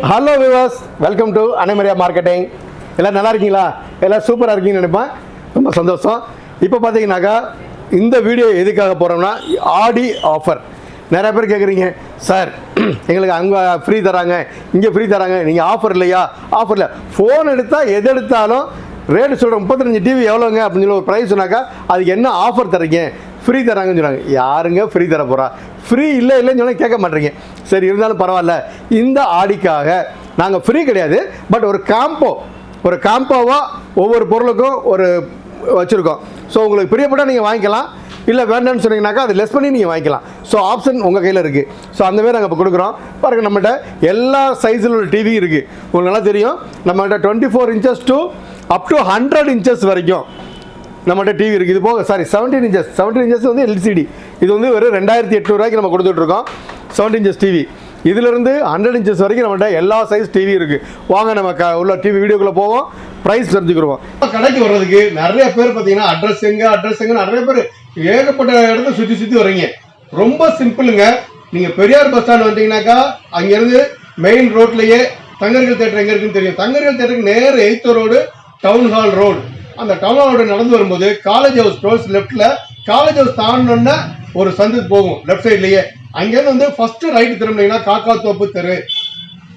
Hello விவாஸ் welcome to அனைமரியா marketing எல்லாம் நல்லா இருக்கீங்களா? எல்லாம் சூப்பராக இருக்கீங்கன்னு நினைப்பேன். ரொம்ப சந்தோஷம். இப்போ பார்த்தீங்கன்னாக்கா இந்த வீடியோ எதுக்காக போகிறோம்னா ஆடி ஆஃபர் நிறைய பேர் கேட்குறீங்க சார் எங்களுக்கு அங்கே ஃப்ரீ தராங்க இங்கே ஃப்ரீ தராங்க நீங்கள் ஆஃபர் இல்லையா? ஆஃபர் இல்லை. ஃபோன் எடுத்தால் எது எடுத்தாலும் ரேட்டு சொல்கிறோம் முப்பத்தஞ்சு டிவி எவ்வளோங்க அப்படின்னு சொல்லி ஒரு ப்ரைஸ் சொன்னாக்கா அதுக்கு என்ன ஆஃபர் தரீங்க ஃப்ரீ தராங்கன்னு சொன்னாங்க யாருங்க ஃப்ரீ தர போகிறா ஃப்ரீ இல்லை இல்லைன்னு சொன்னால் கேட்க மாட்டேறீங்க சரி இருந்தாலும் பரவாயில்ல. இந்த ஆடிக்காக நாங்கள் ஃப்ரீ கிடையாது. பட் ஒரு காம்போ ஒரு காம்போவாக ஒவ்வொரு பொருளுக்கும் ஒரு வச்சுருக்கோம். ஸோ உங்களுக்கு பிரியப்பட்டால் நீங்கள் வாங்கிக்கலாம். இல்லை வேண்டாம்னு சொன்னீங்கன்னாக்கா அது லெஸ் பண்ணி நீங்கள் வாங்கிக்கலாம். ஸோ ஆப்ஷன் உங்கள் கையில் இருக்குது ஸோ அந்த மாதிரி நாங்கள் இப்போ கொடுக்குறோம். பாருங்கள் நம்மகிட்ட எல்லா சைஸில் உள்ள டிவி இருக்குது உங்களுக்கு நல்லா தெரியும். நம்மகிட்ட twenty four inches to up to hundred inches வரைக்கும் நம்மகிட்ட டிவி இருக்குது இது போக sorry seventeen inches seventeen inches வந்து எல்சிடி இது வந்து ஒரு ரெண்டாயிரத்தி எட்நூறுவாய்க்கு நம்ம கொடுத்துட்ருக்கோம். செவன்டீன் இன்ச்சஸ் டிவி இதிலிருந்து ஹண்ட்ரட் இன்ச்சஸ் வரைக்கும் நம்மகிட்ட எல்லா சைஸ் டிவி இருக்குது வாங்க நம்ம க உள்ள டிவி வீடியோக்குள்ளே போவோம். ப்ரைஸ் தெரிஞ்சுக்கிடுவோம். கடைக்கு வர்றதுக்கு நிறைய பேர் பார்த்தீங்கன்னா அட்ரஸ் எங்கே அட்ரஸ் எங்க நிறைய பேர் ஏகப்பட்ட இடத்த சுற்றி சுற்றி வர்றீங்க. ரொம்ப சிம்பிளுங்க நீங்கள் பெரியார் பஸ் ஸ்டாண்ட் வந்தீங்கன்னாக்கா அங்கேருந்து மெயின் ரோட்லேயே தங்கர்கள் தேட்டர் எங்கே இருக்குன்னு தெரியும். தங்கர்கள் தேட்டருக்கு நேர் எய்த் ரோடு டவுன் ஹால் ரோடு அந்த டவுன் ஹால் ரோடு நடந்து வரும்போது காலேஜ் ஹவுஸ் ரோட்ஸ் லெஃப்ட்ல காலேஜ் ஹவுஸ் தாண்டினோன்னா ஒரு சந்து போகும். லெஃப்ட் சைட்லயே அங்கேருந்து வந்து ஃபர்ஸ்ட் ரைட் திரும்பினீங்கன்னா காக்கா தோப்பு தெரு.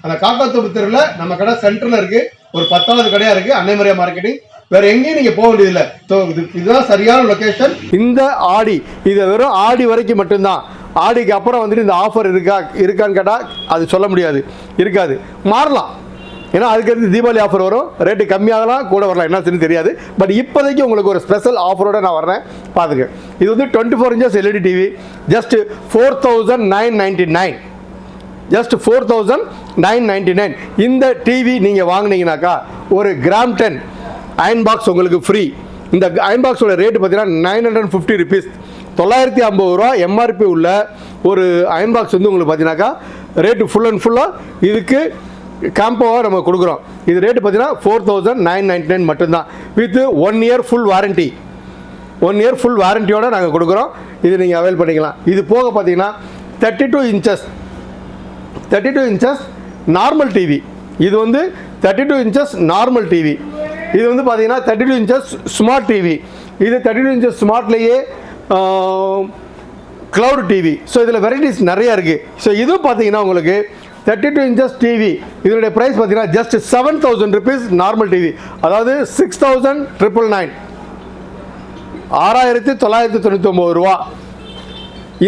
அந்த காக்கா தோப்பு தெருவில் நம்ம கடை சென்டர்ல இருக்கு. ஒரு பத்தாவது கடையா இருக்கு. அன்னைமரியா மார்க்கெட்டிங் வேற எங்கேயும் நீங்க போக வேண்டியதில்லை. ஸோ இதுதான் சரியான லொகேஷன் இந்த ஆடி இது வெறும் ஆடி வரைக்கும் மட்டும்தான். ஆடிக்கு அப்புறம் வந்துட்டு இந்த ஆஃபர் இருக்கா இருக்கான்னு கேட்டால் அது சொல்ல முடியாது. இருக்காது. மாறலாம். ஏன்னா அதுக்கடுத்து தீபாவளி ஆஃபர் வரும். ரேட்டு கம்மியாகலாம் கூட வரலாம். என்ன தெரியாது. பட் இப்போதைக்கு உங்களுக்கு ஒரு ஸ்பெஷல் ஆஃபரோட நான் வர்றேன். பார்த்துக்க இது வந்து twenty four inches LED TV just four thousand nine ninety nine just four thousand nine ninety nine இந்த டிவி நீங்கள் வாங்கினீங்கனாக்கா ஒரு கிராம் டென் அயன் பாக்ஸ் உங்களுக்கு ஃப்ரீ இந்த அயன் பாக்ஸோட ரேட்டு பார்த்தீங்கன்னா நைன் ஹண்ட்ரட் ஃபிஃப்டி ருபீஸ் தொள்ளாயிரத்தி ஐம்பது ரூபா எம்ஆர்பி உள்ள ஒரு அயன் பாக்ஸ் வந்து உங்களுக்கு பார்த்தீங்கன்னாக்கா ரேட்டு ஃபுல் அண்ட் ஃபுல்லாக இதுக்கு காம்போவாக நம்ம கொடுக்குறோம். இது ரேட்டு பார்த்தீங்கன்னா four thousand nine ninety nine மட்டும்தான் with one year full warranty one year full வாரண்டியோடு நாங்கள் கொடுக்குறோம். இது நீங்கள் அவைல் பண்ணிக்கலாம். இது போக பார்த்தீங்கன்னா thirty two inches thirty two inches normal TV இது வந்து thirty two inches normal TV இது வந்து பார்த்தீங்கன்னா thirty two inches smart TV இது தேர்ட்டி டூ இன்ச்சஸ் ஸ்மார்ட்லேயே க்ளவுட் டிவி ஸோ இதில் வெரைட்டிஸ் நிறையா இருக்குது ஸோ இதுவும் பார்த்தீங்கன்னா உங்களுக்கு தேர்ட்டி டூ இன்ச்சஸ் டிவி இதனுடைய ப்ரைஸ் பார்த்தீங்கன்னா just seven thousand rupees normal TV அதாவது சிக்ஸ் தௌசண்ட் ட்ரிபிள் நைன் ஆறாயிரத்தி தொள்ளாயிரத்தி தொண்ணூற்றி ஒம்பது ரூபா.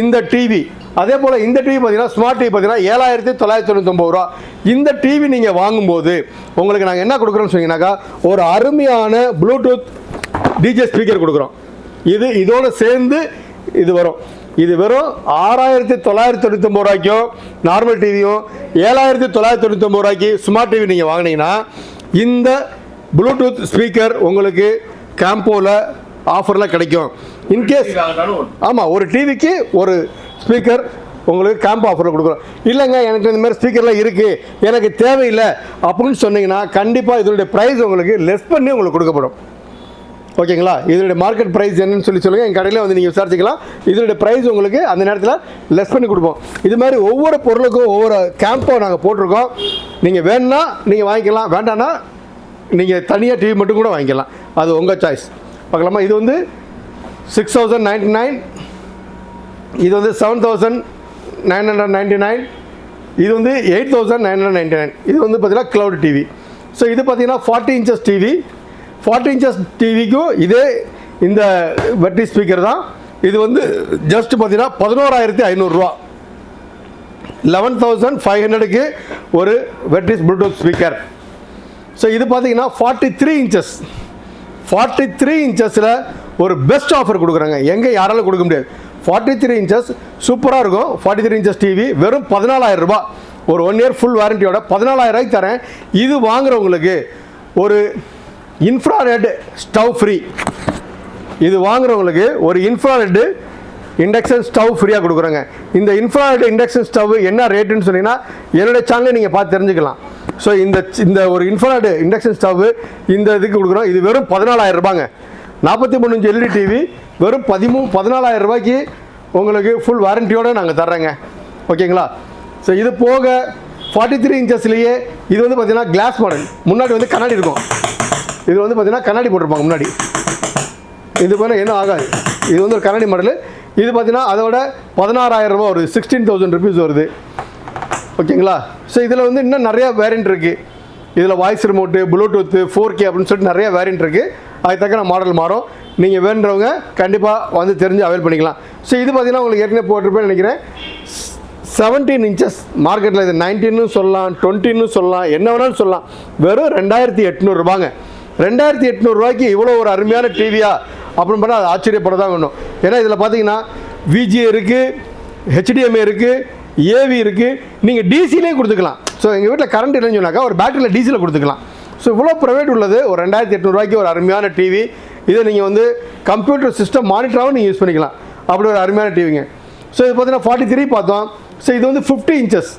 இந்த டிவி அதே போல் இந்த டிவி பார்த்தீங்கன்னா ஸ்மார்ட் டிவி பார்த்தீங்கன்னா ஏழாயிரத்தி தொள்ளாயிரத்தி தொண்ணூத்தொம்பது ரூபா. இந்த டிவி நீங்கள் வாங்கும்போது உங்களுக்கு நாங்கள் என்ன கொடுக்குறோம்னு சொன்னீங்கன்னாக்கா ஒரு அருமையான ப்ளூடூத் டிஜே ஸ்பீக்கர் கொடுக்குறோம். இது இதோடு சேர்ந்து இது வரும். இது வெறும் ஆறாயிரத்தி தொள்ளாயிரத்தி தொண்ணூத்தொம்பது ரூபாய்க்கும் நார்மல் டிவியும் ஏழாயிரத்தி தொள்ளாயிரத்தி தொண்ணூத்தொம்பது ரூபாய்க்கு ஸ்மார்ட் டிவி நீங்கள் வாங்கினீங்கன்னா இந்த ப்ளூடூத் ஸ்பீக்கர் உங்களுக்கு கேம்போவில் ஆஃபரில் கிடைக்கும். இன்கேஸ் ஆமாம் ஒரு டிவிக்கு ஒரு ஸ்பீக்கர் உங்களுக்கு கேம்ப் ஆஃபரில் கொடுக்குறோம். இல்லைங்க எனக்கு இந்த மாதிரி ஸ்பீக்கர்லாம் இருக்குது எனக்கு தேவையில்லை அப்படின்னு சொன்னீங்கன்னா கண்டிப்பாக இதனுடைய ப்ரைஸ் உங்களுக்கு லெஸ் பண்ணி உங்களுக்கு கொடுக்கப்படும். ஓகேங்களா? இதனுடைய மார்க்கெட் ப்ரைஸ் என்னன்னு சொல்லி சொல்லுங்கள் எங்கள் கடையில் வந்து நீங்கள் விசாரிச்சிக்கலாம். இதனுடைய ப்ரைஸ் உங்களுக்கு அந்த நேரத்தில் லெஸ் பண்ணி கொடுப்போம். இது மாதிரி ஒவ்வொரு பொருளுக்கும் ஒவ்வொரு கேம்போ நாங்கள் போட்டிருக்கோம். நீங்கள் வேணும்னா நீங்கள் வாங்கிக்கலாம். வேண்டாம்னா நீங்கள் தனியாக டிவி மட்டும் கூட வாங்கிக்கலாம். அது உங்கள் சாய்ஸ் பார்க்கலாமா? இது வந்து சிக்ஸ் தௌசண்ட் நைன்டி நைன் இது வந்து seven thousand nine hundred ninety nine இது வந்து eight thousand nine hundred ninety nine இது வந்து பார்த்தீங்கன்னா க்ளவுட் டிவி ஸோ இது பார்த்தீங்கன்னா forty inches TV forty inches டிவிக்கும் இதே இந்த வெட்டி ஸ்பீக்கர் தான். இது வந்து ஜஸ்ட் பார்த்தீங்கன்னா பதினோராயிரத்தி ஐநூறுரூவா லெவன் தௌசண்ட் ஃபைவ் ஹண்ட்ரடுக்கு ஒரு வெட்ரிஸ் ப்ளூடூத் ஸ்பீக்கர் ஸோ இது பார்த்தீங்கன்னா forty three inches forty three இன்ச்சஸில் ஒரு பெஸ்ட் ஆஃபர் கொடுக்குறாங்க. எங்கே யாராலும் கொடுக்க முடியாது. ஃபார்ட்டி த்ரீ இன்ச்சஸ் சூப்பராக இருக்கும். ஃபார்ட்டி த்ரீ இன்ச்சஸ் டிவி வெறும் பதினாலாயிரம் ரூபா. ஒரு ஒன் இயர் ஃபுல் வாரண்டியோட பதினாலாயிரம் ரூபாய்க்கு தரேன். இது வாங்குறவங்களுக்கு ஒரு இன்ஃப்ராரெட் ஸ்டவ் ஃப்ரீ இது வாங்குறவங்களுக்கு ஒரு இன்ஃப்ராரெட்டு இண்டக்ஷன் ஸ்டவ் ஃப்ரீயாக கொடுக்குறோங்க. இந்த இன்ஃப்ராரெட் இண்டக்ஷன் ஸ்டவ் என்ன ரேட்டுன்னு சொன்னீங்கன்னா என்னுடைய சேனலை நீங்கள் பார்த்து தெரிஞ்சுக்கலாம். ஸோ இந்த இந்த ஒரு இன்ஃப்ராரெட் இண்டக்ஷன் ஸ்டவ் இந்த இதுக்கு கொடுக்குறோம். இது வெறும் பதினாலாயிரம் ரூபாங்க. நாற்பத்தி மூணு இன்ச் எல்இடி டிவி வெறும் பதிமூ பதினாலாயிரம் ரூபாய்க்கு உங்களுக்கு ஃபுல் வாரண்டியோடு நாங்கள் தர்றேங்க. ஓகேங்களா? ஸோ இது போக ஃபார்ட்டி த்ரீ இன்ச்சஸ்லேயே இது வந்து பார்த்திங்கன்னா கிளாஸ் மாடல் முன்னாடி வந்து கண்ணாடி இருக்கும். இது வந்து பார்த்தீங்கன்னா கண்ணாடி போட்டிருப்பாங்க முன்னாடி. இது பண்ண என்ன ஆகாது. இது வந்து ஒரு கண்ணாடி மாடல். இது பார்த்தீங்கன்னா அதோட பதினாறாயிரம் ரூபாய் வருது. சிக்ஸ்டீன் தௌசண்ட் ருபீஸ் வருது. ஓகேங்களா? ஸோ இதில் வந்து இன்னும் நிறையா வேரியண்ட் இருக்குது இதில் voice remote bluetooth four K அப்படின்னு சொல்லிட்டு நிறைய வேரியண்ட் இருக்குது அதுக்கு தக்கன மாடல் மாறும். நீங்கள் வேண்டுறவங்க கண்டிப்பாக வந்து தெரிஞ்சு அவைல் பண்ணிக்கலாம். ஸோ இது பார்த்தீங்கன்னா உங்களுக்கு ஏற்கனவே போட்டிருப்பேன்னு நினைக்கிறேன். செவன்டீன் இன்ச்சஸ் மார்க்கெட்டில் இது நைன்டீன்னு சொல்லலாம் டுவெண்ட்டின்னு சொல்லலாம் என்ன வேணாலும் சொல்லலாம். வெறும் ரெண்டாயிரத்தி எட்நூறுபாங்க ரெண்டாயிரத்தி எட்நூறுரூவாய்க்கு இவ்வளோ ஒரு அருமையான டிவியா அப்படின்னு பார்த்தா அது ஆச்சரியப்பட தான் வேணும் ஏன்னா இதில் பார்த்தீங்கன்னா விஜி இருக்குது ஹெச்டிஎம்ஏ இருக்குது ஏவி இருக்குது நீங்கள் டிசிலே கொடுத்துக்கலாம். ஸோ எங்கள் வீட்டில் கரண்ட் இல்லைன்னு சொன்னாக்கா ஒரு பேட்டரியில் டிசியில் கொடுத்துக்கலாம். ஸோ இவ்வளோ ப்ரைவேட் உள்ளது ஒரு ரெண்டாயிரத்தி எட்நூறுவாய்க்கு ஒரு அருமையான டிவி இதை நீங்கள் வந்து கம்ப்யூட்டர் சிஸ்டம் மானிட்டராகவும் நீங்கள் யூஸ் பண்ணிக்கலாம். அப்படி ஒரு அருமையான டிவிங்க ஸோ இது பார்த்தீங்கன்னா ஃபார்ட்டி த்ரீ பார்த்தோம். ஸோ இது வந்து ஃபிஃப்டி இன்ச்சஸ்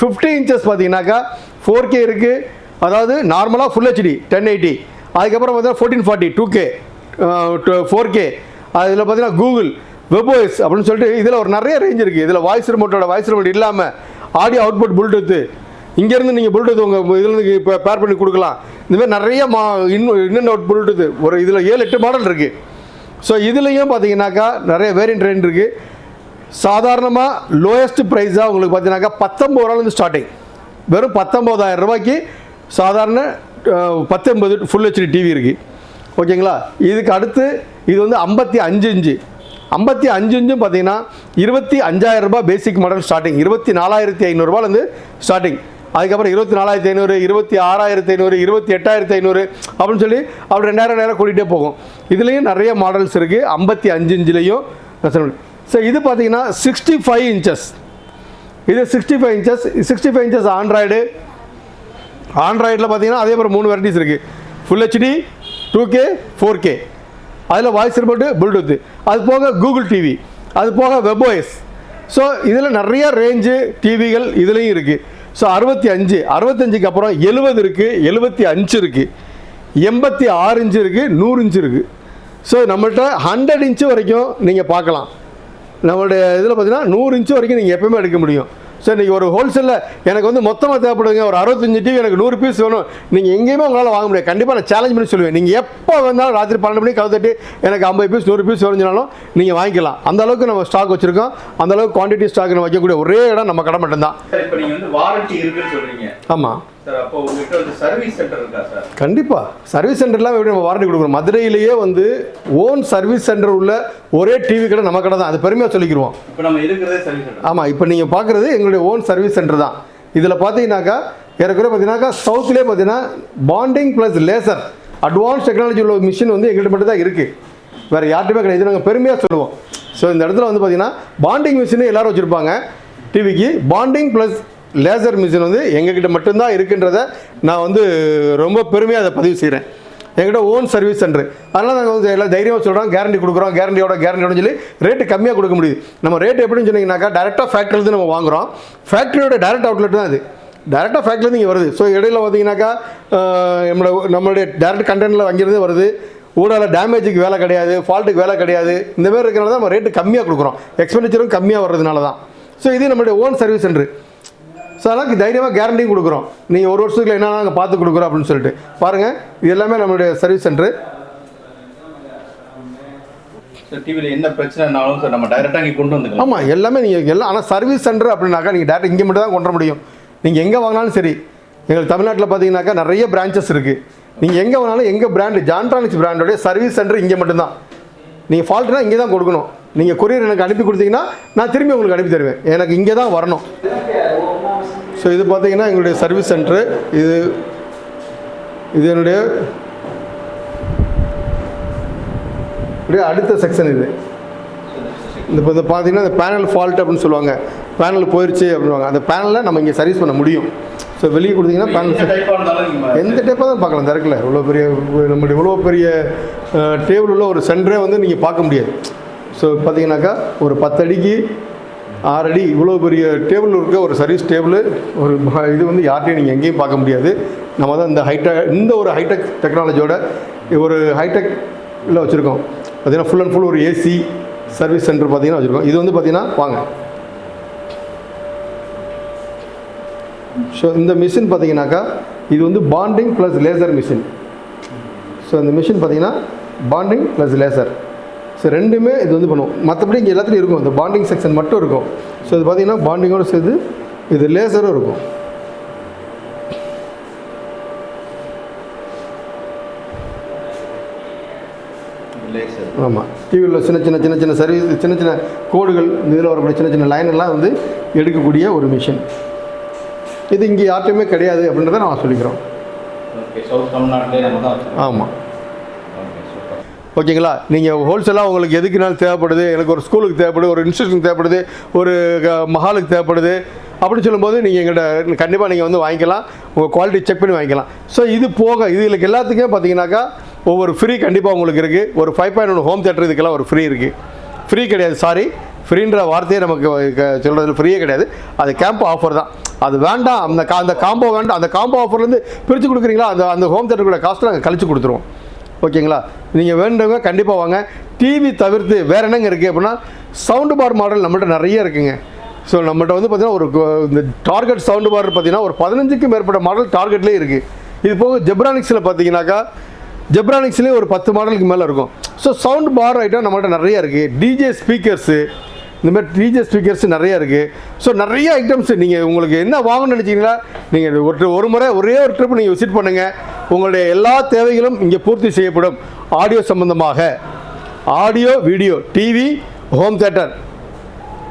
ஃபிஃப்டி இன்ச்சஸ் பார்த்தீங்கன்னாக்கா ஃபோர் கே இருக்குது அதாவது நார்மலாக ஃபுல் ஹெச்டி டென் எயிட்டி அதுக்கப்புறம் பார்த்தீங்கன்னா fourteen forty two K four K அதில் பார்த்தீங்கன்னா கூகுள் வெப்ஓஎஸ் அப்படின்னு சொல்லிட்டு இதில் ஒரு நிறைய ரேஞ்ச் இருக்குது இதில் வாய்ஸ் ரிமோட்டோட வாய்ஸ் ரிமோட் இல்லாமல் ஆடியோ அவுட்புட் புல்டூத்து இங்கேருந்து நீங்கள் புல்டூத் உங்கள் இதுலேருந்து இப்போ பேர் பண்ணி கொடுக்கலாம். இந்தமாதிரி நிறைய மா இன்னும் இன்னும் அவுட் புல்டூத்து ஒரு இதில் ஏழு எட்டு மாடல் இருக்குது ஸோ இதுலேயும் பார்த்தீங்கன்னாக்கா நிறைய வேரியன்ட் ரேஞ்ச் இருக்குது சாதாரணமாக லோயஸ்ட் ப்ரைஸாக உங்களுக்கு பார்த்தீங்கன்னாக்கா பத்தொம்பது ரூபாலேருந்து ஸ்டார்டிங் வெறும் பத்தொம்போதாயிரம் ரூபாய்க்கு சாதாரண அஹ், பத்தொன்பது ஃபுல் ஹெச்டி டிவி இருக்குது ஓகேங்களா? இதுக்கு அடுத்து இது வந்து ஐம்பத்தி அஞ்சு இன்ச்சு. ஐம்பத்தி அஞ்சு இஞ்சும் பார்த்தீங்கன்னா இருபத்தி அஞ்சாயிரம் ரூபாய் பேசிக் மாடல் ஸ்டார்டிங் இருபத்தி நாலாயிரத்தி ஐநூறுரூபாலேருந்து ஸ்டார்டிங் அதுக்கப்புறம் இருபத்தி நாலாயிரத்தி ஐநூறு இருபத்தி ஆறாயிரத்தி ஐநூறு இருபத்தி எட்டாயிரத்தி ஐநூறு அப்படின்னு சொல்லி அப்படி ரெண்டாயிரம் நேரம் கூட்டிகிட்டே போகும். இதுலேயும் நிறைய மாடல்ஸ் இருக்குது ஐம்பத்தி அஞ்சு இன்ச்சுலேயும் ஸோ இது பார்த்தீங்கன்னா சிக்ஸ்டி ஃபைவ் இன்ச்சஸ் இது sixty five inches sixty five inches android ஆண்ட்ராய்டில் பார்த்தீங்கன்னா அதே மாதிரி மூணு வெரைட்டிஸ் இருக்குது full HD two K four K அதில் வாய்ஸ் ரிமோட்டு ப்ளூடூத்து அது போக கூகுள் டிவி அது போக வெப்ஓஎஸ் ஸோ இதில் நிறைய ரேஞ்சு டிவிகள் இதுலேயும் இருக்குது ஸோ அறுபத்தி அஞ்சு அறுபத்தஞ்சுக்கு அப்புறம் எழுபது இருக்குது எழுபத்தி அஞ்சு இருக்குது எண்பத்தி ஆறு இன்ச்சு இருக்குது நூறு இன்ச்சு இருக்குது ஸோ நம்மள்கிட்ட ஹண்ட்ரட் இன்ச்சு வரைக்கும் நீங்கள் பார்க்கலாம். நம்மளுடைய இதில் பார்த்தீங்கன்னா நூறு இன்ச்சு வரைக்கும் நீங்கள் எப்பவுமே எடுக்க முடியும். ஸோ இன்றைக்கி ஒரு ஹோல்சேலில் எனக்கு வந்து மொத்தமாக தேவைப்படுங்க ஒரு அறுபத்தஞ்சு டிவி எனக்கு நூறு பீஸ் வேணும். நீங்கள் எங்கேயுமே உங்களால் வாங்க முடியாது. கண்டிப்பாக நான் சேலஞ்ச் பண்ணி சொல்லுவேன். நீங்கள் எப்போ வந்தாலும் ராத்திரி பன்னெண்டு மணிக்கு கவு தட்டி எனக்கு ஐம்பது பீஸ் நூறு பீஸ் வருஞ்சாலும் நீங்கள் வாங்கிக்கலாம். அந்த அளவுக்கு நம்ம ஸ்டாக் வச்சுருக்கோம். அந்த அளவுக்கு குவான்டிட்டி ஸ்டாக் நம்ம வைக்கக்கூடிய ஒரே இடம் நம்ம கடை மட்டும்தான். ஆமாம் கண்டிப்பாக சர்வீஸ் சென்டர்லாம் எப்படி நம்ம வாரண்டி கொடுக்குறோம் மதுரையிலேயே வந்து ஓன் சர்வீஸ் சென்டர் உள்ள ஒரே டிவி கடை நம்ம கடை தான். அது பெருமையாக சொல்லிக்கிறோம் இப்போ நம்ம இருக்கிறதே சர்வீஸ் சென்டர் ஆமாம் இப்போ நீங்கள் பார்க்குறது எங்களுடைய ஓன் சர்வீஸ் சென்டர் தான். இதில் பார்த்தீங்கன்னாக்கா ஏறக்குறைய பார்த்தீங்கன்னாக்கா சவுத்துலேயே பார்த்தீங்கன்னா bonding plus laser advance technology உள்ள மிஷின் வந்து எங்கள்கிட்ட மட்டும் தான் இருக்குது வேறு யார்ட்டுமே கிடையாது. இது நாங்கள் பெருமையாக சொல்லுவோம். ஸோ இந்த இடத்துல வந்து பார்த்தீங்கன்னா பாண்டிங் மிஷின் எல்லாரும் வச்சுருப்பாங்க. டிவிக்கு பாண்டிங் ப்ளஸ் லேசர் மிஷின் வந்து எங்ககிட்ட மட்டும்தான் இருக்குன்றத நான் வந்து ரொம்ப பெருமையாக அதை பதிவு செய்கிறேன் எங்கிட்ட ஓன் சர்வீஸ் சென்டர் அதனால் நாங்கள் வந்து எல்லாம் தைரியமாக சொல்கிறோம் கேரண்டி கொடுக்குறோம் கேரண்டியோட கேரண்டியோட சொல்லி ரேட்டு கம்மியாக கொடுக்க முடியுது. நம்ம ரேட் எப்படின்னு சொன்னீங்கன்னாக்கா டேரெக்டாக ஃபேக்ட்ரிலேருந்து நம்ம வாங்குறோம். ஃபேக்ட்ரியோட டேரெக்ட் அவுட்லெட் தான் அது. டேரெக்டாக ஃபேக்ட்ரிலேருந்து இங்கே வருது. ஸோ இடையில பார்த்தீங்கன்னாக்கா நம்மளோட நம்மளுடைய டேரக்ட் கண்டென்ட்டில் அங்கேருந்து வருது. ஊடால டேமேஜுக்கு வேலை கிடையாது ஃபால்ட்டுக்கு வேலை கிடையாது. இந்த மாதிரி இருக்கிறனால தான் நம்ம ரேட்டு கம்மியாக கொடுக்குறோம். எக்ஸ்பெண்டிச்சரும் கம்மியாக வர்றதுனால தான். ஸோ இது நம்மளுடைய ஓன் சர்வீஸ் சென்டர் ஸோ அதெல்லாம் தைரியமாக கேரண்டியும் கொடுக்குறோம். நீங்கள் ஒரு வருஷத்துக்கு என்ன நாங்கள் பார்த்து கொடுக்குறோம் அப்படின்னு சொல்லிட்டு. பாருங்கள் இது எல்லாமே நம்மளுடைய சர்வீஸ் சென்டர் டிவியில் என்ன பிரச்சனைனாலும் சார் நம்ம டைரெக்டாக இங்கே கொண்டு வந்துக்கலாம். ஆமாம் எல்லாமே நீங்கள் எல்லாம் ஆனால் சர்வீஸ் சென்டர் அப்படின்னாக்கா நீங்கள் டேரக்ட் இங்கே மட்டும் தான் கொண்டு வர முடியும். நீங்கள் எங்கே வாங்கினாலும் சரி எங்களுக்கு தமிழ்நாட்டில் பார்த்தீங்கன்னாக்கா நிறைய பிரான்ச்சஸ் இருக்குது நீங்கள் எங்கே வாங்கினாலும் எங்கள் பிராண்டு ஜான்ட்ரானிக்ஸ் பிராண்டோடைய சர்வீஸ் சென்டர் இங்கே மட்டும்தான். நீங்கள் ஃபால்ட்னா இங்கே தான் கொடுக்கணும். நீங்கள் கொரியர் எனக்கு அனுப்பி கொடுத்தீங்கன்னா நான் திரும்பி உங்களுக்கு அனுப்பி தருவேன். எனக்கு இங்கே தான் வரணும். ஸோ இது பார்த்தீங்கன்னா எங்களுடைய சர்வீஸ் சென்டரு இது இது என்னுடைய அடுத்த செக்ஷன் இது. இந்த இப்போ இந்த பார்த்தீங்கன்னா இந்த பேனல் ஃபால்ட் அப்படின்னு சொல்லுவாங்க. பேனல் போயிடுச்சு அப்படின்வாங்க அந்த பேனலை நம்ம இங்கே சர்வீஸ் பண்ண முடியும். ஸோ வெளியே கொடுத்தீங்கன்னா பேனல் எந்த டைப்பாக தான் பார்க்கலாம். திறக்கல. இவ்வளோ பெரிய நம்மளுடைய இவ்வளோ பெரிய டேபிள் உள்ள ஒரு சென்டரே வந்து நீங்கள் பார்க்க முடியாது. ஸோ பார்த்தீங்கன்னாக்கா ஒரு பத்தடிக்கு ஆறடி இவ்வளோ பெரிய டேபிள் இருக்க ஒரு சர்வீஸ் டேபிள் ஒரு இது வந்து யார்ட்டையும் நீங்கள் எங்கேயும் பார்க்க முடியாது. நம்ம தான் இந்த ஹைடெக் இந்த ஒரு ஹைடெக் டெக்னாலஜியோட ஒரு ஹைடெக் இல்லை வச்சுருக்கோம். பார்த்திங்கன்னா ஃபுல் அண்ட் ஃபுல் ஒரு ஏசி சர்வீஸ் சென்டர் பார்த்தீங்கன்னா வச்சுருக்கோம். இது வந்து பார்த்தீங்கன்னா வாங்க. ஸோ இந்த மிஷின் பார்த்தீங்கன்னாக்கா இது வந்து bonding plus laser machine so இந்த மிஷின் பார்த்தீங்கன்னா பாண்டிங் ப்ளஸ் லேசர் ஸோ ரெண்டுமே இது வந்து பண்ணுவோம். மற்றபடி இங்கே எல்லாத்துலையும் இருக்கும். இந்த பாண்டிங் செக்ஷன் மட்டும் இருக்கும். ஸோ இது பார்த்தீங்கன்னா பாண்டிங்கோட சேர்த்து இது லேசரும் இருக்கும். லேசர் ஆமாம் டிவியில் சின்ன சின்ன சின்ன சின்ன சர்வீஸ் சின்ன சின்ன கோடுகள் இதில் வரக்கூடிய சின்ன சின்ன லைன் எல்லாம் வந்து எடுக்கக்கூடிய ஒரு மிஷின் இது இங்கே யார்ட்டையுமே கிடையாது அப்படின்றத நான் சொல்லிக்கிறோம். ஆமாம் ஓகேங்களா? நீங்கள் ஹோல்சேலாக உங்களுக்கு எதுக்குனாலும் தேவைப்படுது? எனக்கு ஒரு ஸ்கூலுக்கு தேவைப்படுது ஒரு இன்ஸ்டியூஷன் தேவைப்படுது ஒரு க- மஹாலுக்கு தேவைப்படுது அப்படின்னு சொல்லும்போது நீங்கள் எங்கள்கிட்ட கண்டிப்பாக நீங்கள் வந்து வாங்கிக்கலாம். உங்கள் குவாலிட்டி செக் பண்ணி வாங்கிக்கலாம். ஸோ இது போக இதுகளுக்கு எல்லாத்துக்குமே பார்த்தீங்கன்னாக்கா ஒவ்வொரு ஃப்ரீ கண்டிப்பாக உங்களுக்கு இருக்குது ஒரு five point one home theatre இதுக்கெல்லாம் ஒரு ஃப்ரீ இருக்குது ஃப்ரீ கிடையாது சாரி ஃப்ரீன்ற வார்த்தையே நமக்கு சொல்கிறது ஃப்ரீயே கிடையாது. அது கேம்ப் ஆஃபர் தான். அது வேண்டாம். அந்த கா அந்த காம்போ வேண்டாம். அந்த காம்போ ஆஃபர்லேருந்து பிரித்து கொடுக்குறீங்களா? அந்த அந்த ஹோம் தேட்டருக்குள்ள காஸ்ட்டு நாங்கள் கழிச்சு கொடுத்துருவோம். ஓகேங்களா? நீங்கள் வேண்டவங்க கண்டிப்பாக வாங்க. டிவி தவிர்த்து வேறு என்னங்க இருக்குது அப்படின்னா சவுண்டு பார் மாடல் நம்மள்ட்ட நிறைய இருக்குங்க. ஸோ நம்மகிட்ட வந்து பார்த்திங்கன்னா ஒரு இந்த டார்கெட் சவுண்டு பார் பார்த்தீங்கன்னா ஒரு பதினஞ்சுக்கும் மேற்பட்ட மாடல் டார்கெட்லேயே இருக்குது இது போக ஜெப்ரானிக்ஸில் பார்த்தீங்கன்னாக்கா ஜெப்ரானிக்ஸ்லேயே ஒரு பத்து மாடலுக்கு மேலே இருக்கும். ஸோ சவுண்ட் பார் ஐட்டம் நம்மள்ட்ட நிறைய இருக்குது டிஜே ஸ்பீக்கர்ஸு இந்த மாதிரி டிஜே ஸ்பீக்கர்ஸ் நிறையா இருக்குது ஸோ நிறைய ஐட்டம்ஸ் நீங்கள் உங்களுக்கு என்ன வாங்கணும்னு நினச்சிங்களா நீங்கள் ஒரு ஒரு முறை ஒரே ஒரு ட்ரிப் நீங்கள் விசிட் பண்ணுங்கள் உங்களுடைய எல்லா தேவைகளும் இங்கே பூர்த்தி செய்யப்படும். ஆடியோ சம்பந்தமாக. Audio video TV home theatre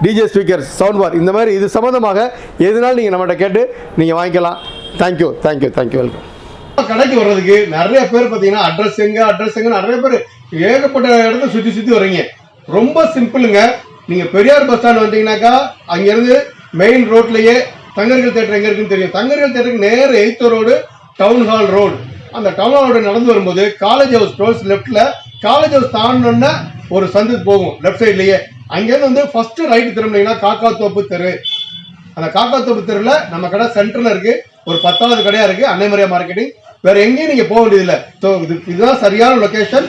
DJ speakers sound bar இந்த மாதிரி இது சம்மந்தமாக எதுனாலும் நீங்கள் நம்மகிட்ட கேட்டு நீங்கள் வாங்கிக்கலாம். தேங்க்யூ தேங்க்யூ தேங்க்யூ வெல்கம் கடைக்கு வர்றதுக்கு நிறைய பேர் பார்த்தீங்கன்னா அட்ரஸ் எங்கே அட்ரஸ் எங்க நிறைய பேர் ஏகப்பட்ட இடத்த சுற்றி சுற்றி வர்றீங்க. ரொம்ப சிம்பிளுங்க நீங்கள் பெரியார் பஸ் ஸ்டாண்ட் வந்தீங்கன்னாக்கா அங்கேருந்து மெயின் ரோட்லேயே தங்கர்கள் தேட்டர் எங்கே இருக்குன்னு தெரியும். தங்கர்கள் தேட்டருக்கு நேர எய்த்த ரோடு டவுன் ஹால் ரோடு அந்த டவுன் ஹால் ரோடு நடந்து வரும்போது காலேஜ் ஹவுஸ் டோல்ஸ் லெஃப்ட்ல காலேஜ் ஹவுஸ் தாண்டினோன்னா ஒரு சந்து போகும் லெஃப்ட் சைட்லயே அங்கேருந்து வந்து ஃபர்ஸ்ட் ரைட் திரும்பினீங்கன்னா காக்கா தோப்பு தெரு. அந்த காக்கா தோப்பு தெருவில் நம்ம கடை சென்டர்ல இருக்கு. ஒரு பத்தாவது கடையா இருக்கு. அன்னைமரியா மார்க்கெட்டிங் வேற எங்கேயும் நீங்க போக வேண்டியதில்லை. ஸோ இது இதுதான் சரியான லொகேஷன்